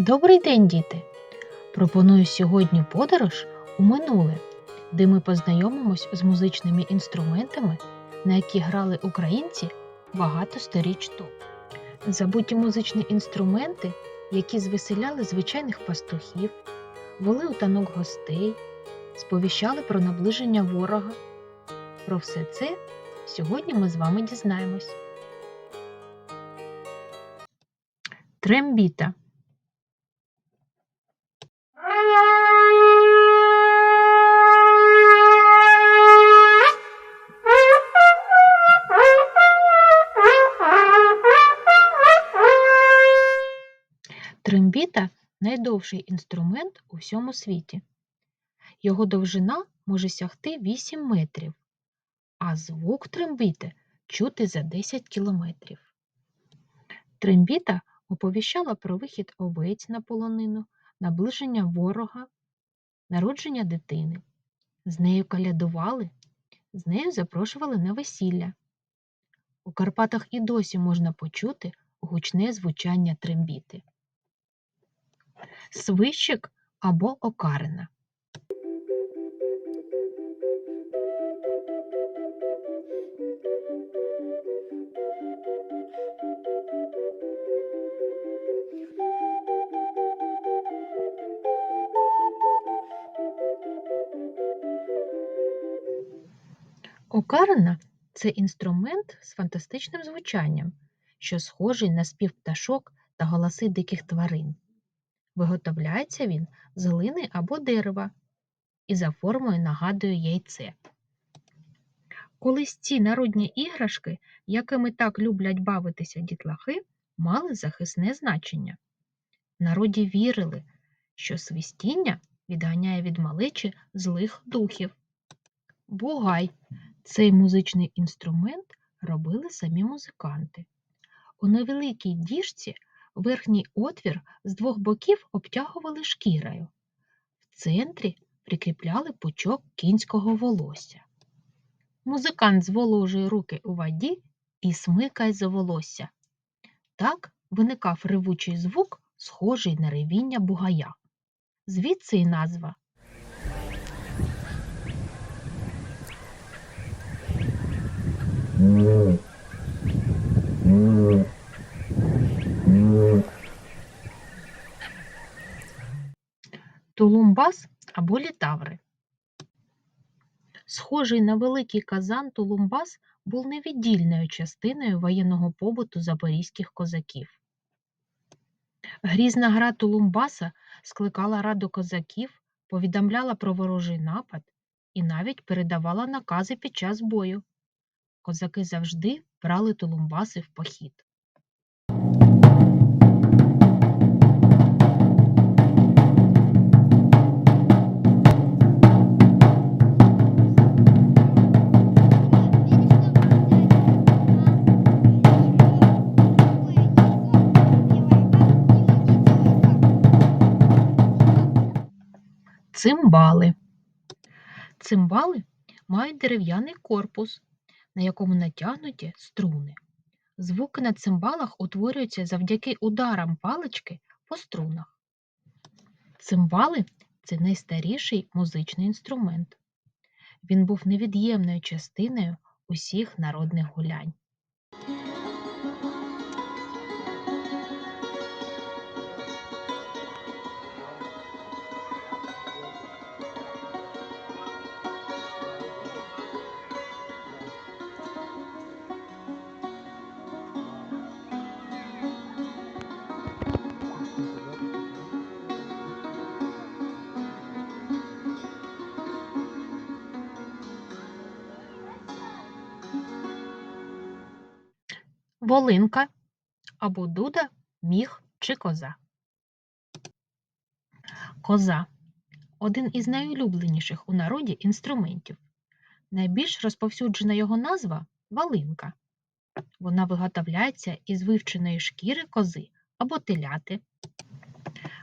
Добрий день, діти! Пропоную сьогодні подорож у минуле, де ми познайомимось з музичними інструментами, на які грали українці багато сторіч тому. Забуті музичні інструменти, які звеселяли звичайних пастухів, вели у танок гостей, сповіщали про наближення ворога. Про все це сьогодні ми з вами дізнаємось. Трембіта Трембіта найдовший інструмент у всьому світі. Його довжина може сягти 8 метрів, а звук трембіти чути за 10 кілометрів. Трембіта оповіщала про вихід овець на полонину, наближення ворога, народження дитини. З нею калядували, з нею запрошували на весілля. У Карпатах і досі можна почути гучне звучання трембіти. Свищик або окарина. Окарина це інструмент з фантастичним звучанням, що схожий на спів пташок та голоси диких тварин. Виготовляється він з глини або дерева і за формою нагадує яйце. Колись ці народні іграшки, якими так люблять бавитися дітлахи, мали захисне значення. Народі вірили, що свистіння відганяє від малечі злих духів. Бугай цей музичний інструмент робили самі музиканти. У невеликій діжці верхній отвір з двох боків обтягували шкірою. В центрі прикріпляли пучок кінського волосся. Музикант зволожує руки у воді і смикає за волосся. Так виникав ревучий звук, схожий на ревіння бугая. Звідси й назва. Тулумбас або літаври. Схожий на великий казан Тулумбас був невіддільною частиною воєнного побуту запорізьких козаків. Грізна гра Тулумбаса скликала раду козаків, повідомляла про ворожий напад і навіть передавала накази під час бою. Козаки завжди брали Тулумбаси в похід. Цимбали. Цимбали мають дерев'яний корпус, на якому натягнуті струни. Звуки на цимбалах утворюються завдяки ударам палички по струнах. Цимбали це найстаріший музичний інструмент. Він був невід'ємною частиною усіх народних гулянь. Волинка або дуда, міг чи коза. Коза один із найулюбленіших у народі інструментів. Найбільш розповсюджена його назва валинка. Вона виготовляється із вивченої шкіри кози або теляти.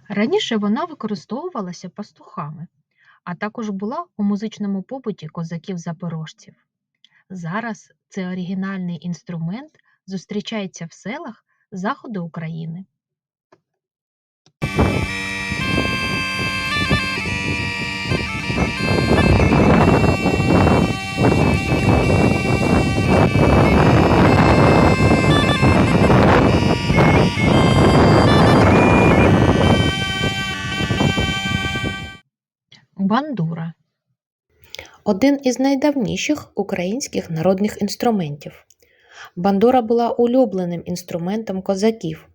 Раніше вона використовувалася пастухами, а також була у музичному побуті козаків-запорожців. Зараз це оригінальний інструмент зустрічається в селах заходу України. Бандура один із найдавніших українських народних інструментів. Бандура була улюбленим інструментом козаків.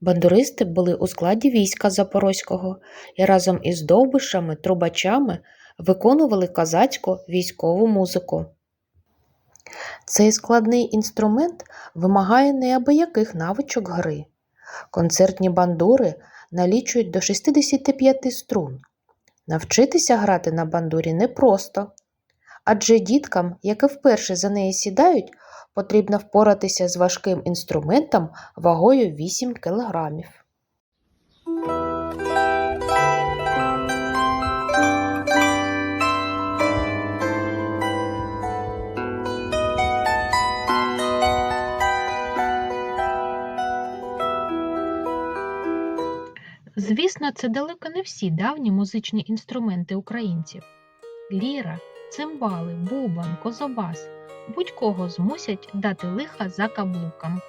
Бандуристи були у складі війська Запорозького і разом із довбишами, трубачами виконували козацьку військову музику. Цей складний інструмент вимагає неабияких навичок гри. Концертні бандури налічують до 65 струн. Навчитися грати на бандурі непросто, адже діткам, які вперше за неї сідають, потрібно впоратися з важким інструментом вагою 8 кілограмів. Звісно, це далеко не всі давні музичні інструменти українців. Ліра, цимбали, бубон, козобас будь-кого змусять дати лиха за каблуком.